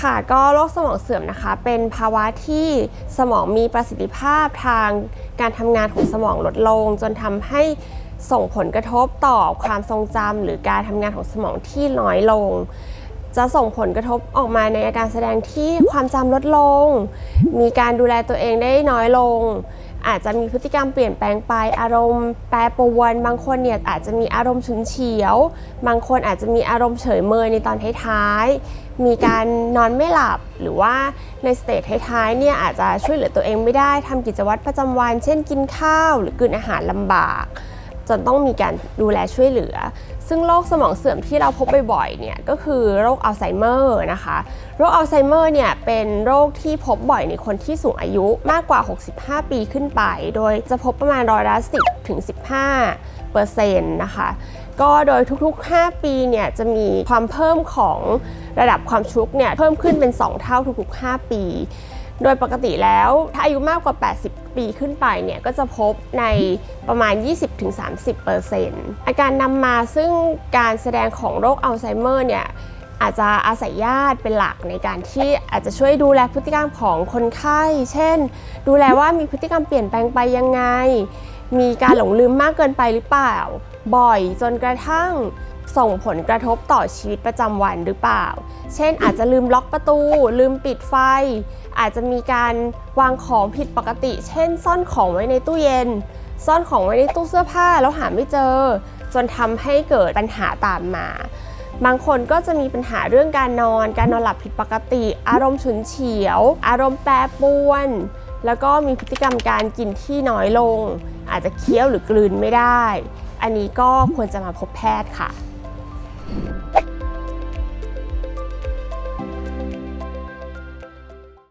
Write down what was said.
ค่ะก็โรคสมองเสื่อมนะคะ เป็นภาวะที่สมองมีประสิทธิภาพทางการทำงานของสมองลดลง จนทำให้ส่งผลกระทบต่อความทรงจำหรือการทำงานของสมองที่น้อยลง จะส่งผลกระทบออกมาในอาการแสดงที่ความจำลดลง มีการดูแลตัวเองได้น้อยลง อาจจะมีพฤติกรรมเปลี่ยนแปลงไป อารมณ์แปรปรวน บางคนเนี่ยอาจจะมีอารมณ์ฉุนเฉียว บางคนอาจจะมีอารมณ์เฉยเมยในตอนท้ายๆ มีการนอนไม่หลับ หรือว่าในสเตจท้ายๆเนี่ยอาจจะช่วยเหลือตัวเองไม่ได้ทำกิจวัตรประจำวัน เช่นกินข้าว หรือกินอาหารลำบาก จนต้องมีการดูแลช่วยเหลือ ซึ่งโรคสมองเสื่อมที่เราพบบ่อยๆเนี่ยก็คือโรคอัลไซเมอร์นะคะ โรคอัลไซเมอร์เนี่ยเป็นโรคที่พบบ่อยในคนที่สูงอายุมากกว่า 65 ปีขึ้นไป โดยจะพบประมาณร้อยละ 10 ถึง 15เปอร์เซ็นต์นะคะ ก็โดยทุกๆ 5 ปีเนี่ยจะมีความเพิ่มของระดับความชุกเนี่ยเพิ่มขึ้นเป็น 2 เท่าทุกๆ 5 ปี โดยปกติแล้วถ้าอายุมากกว่า 80 ปีขึ้นไปเนี่ยก็จะพบในประมาณ 20-30%อาการนำมาซึ่งการแสดงของโรคอัลไซเมอร์เนี่ยอาจจะอาศัยญาติเป็นหลักในการที่อาจจะช่วยดูแลพฤติกรรมของคนไข้ เช่น ดูแลว่ามีพฤติกรรมเปลี่ยนแปลงไปยังไง มีการหลงลืมมากเกินไปหรือเปล่า บ่อยจนกระทั่งส่งผลกระทบต่อชีวิตประจำวันหรือเปล่า เช่นอาจจะลืมล็อกประตู ลืมปิดไฟ อาจจะมีการวางของผิดปกติ เช่น ซ่อนของไว้ในตู้เย็น ซ่อนของไว้ในตู้เสื้อผ้าแล้วหาไม่เจอ จนทำให้เกิดปัญหาตามมา บางคนก็จะมีปัญหาเรื่องการนอน การนอนหลับผิดปกติ อารมณ์ฉุนเฉียว อารมณ์แปรปรวน แล้วก็มีพฤติกรรมการกินที่น้อยลง อาจจะเคี้ยวหรือกลืนไม่ได้ อันนี้ก็ควรจะมาพบแพทย์ค่ะ